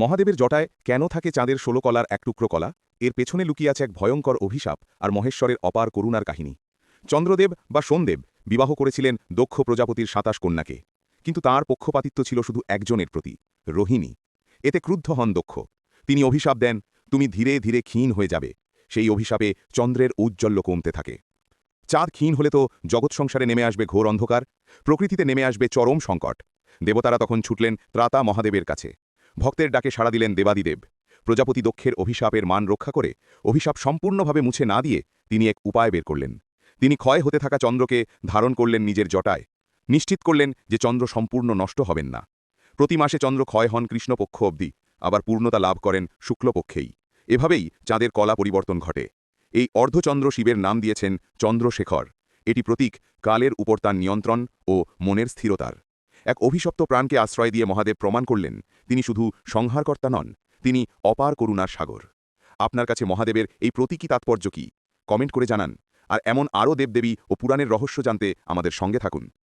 মহাদেবের জটায় কেন থাকে চাঁদের ষোলো কলার এক টুকরো কলা? এর পেছনে লুকিয়ে আছে এক ভয়ঙ্কর অভিশাপ আর মহেশ্বরের অপার করুণার কাহিনী। চন্দ্রদেব বা সোমদেব বিবাহ করেছিলেন দক্ষ প্রজাপতির সাতাশ কন্যাকে। কিন্তু তার পক্ষপাতিত্ব ছিল শুধু একজনের প্রতি, রোহিণী। এতে ক্রুদ্ধ হন দক্ষ। তিনি অভিশাপ দেন, তুমি ধীরে ধীরে ক্ষীণ হয়ে যাবে। সেই অভিশাপে চন্দ্রের ঔজ্জ্বল্য কমতে থাকে। চাঁদ ক্ষীণ হলে তো জগৎ সংসারে নেমে আসবে ঘোর অন্ধকার, প্রকৃতিতে নেমে আসবে চরম সংকট। দেবতারা তখন ছুটলেন ত্রাতা মহাদেবের কাছে। ভক্তের ডাকে সাড়া দিলেন দেবাদিদেব। প্রজাপতি দক্ষের অভিশাপের মান রক্ষা করে অভিশাপ সম্পূর্ণভাবে মুছে না দিয়ে তিনি এক উপায় বের করলেন। তিনি ক্ষয় হতে থাকা চন্দ্রকে ধারণ করলেন নিজের জটায়। নিশ্চিত করলেন যে চন্দ্র সম্পূর্ণ নষ্ট হবেন না। প্রতি মাসে চন্দ্র ক্ষয় হন কৃষ্ণপক্ষ অবধি, আবার পূর্ণতা লাভ করেন শুক্লপক্ষেই। এভাবেই চাঁদের কলা পরিবর্তন ঘটে। এই অর্ধচন্দ্র শিবের নাম দিয়েছেন চন্দ্রশেখর। এটি প্রতীক, কালের উপর তার নিয়ন্ত্রণ ও মনের স্থিরতার। এক অভিশপ্ত প্রাণকে আশ্রয় দিয়ে মহাদেব প্রমাণ করলেন, তিনি শুধু সংহারকর্তা নন, তিনি অপার করুণার সাগর। আপনার কাছে মহাদেবের এই প্রতীকী তাৎপর্য কি? কমেন্ট করে জানান, আর এমন আরও দেবদেবী ও পুরাণের রহস্য জানতে আমাদের সঙ্গে থাকুন।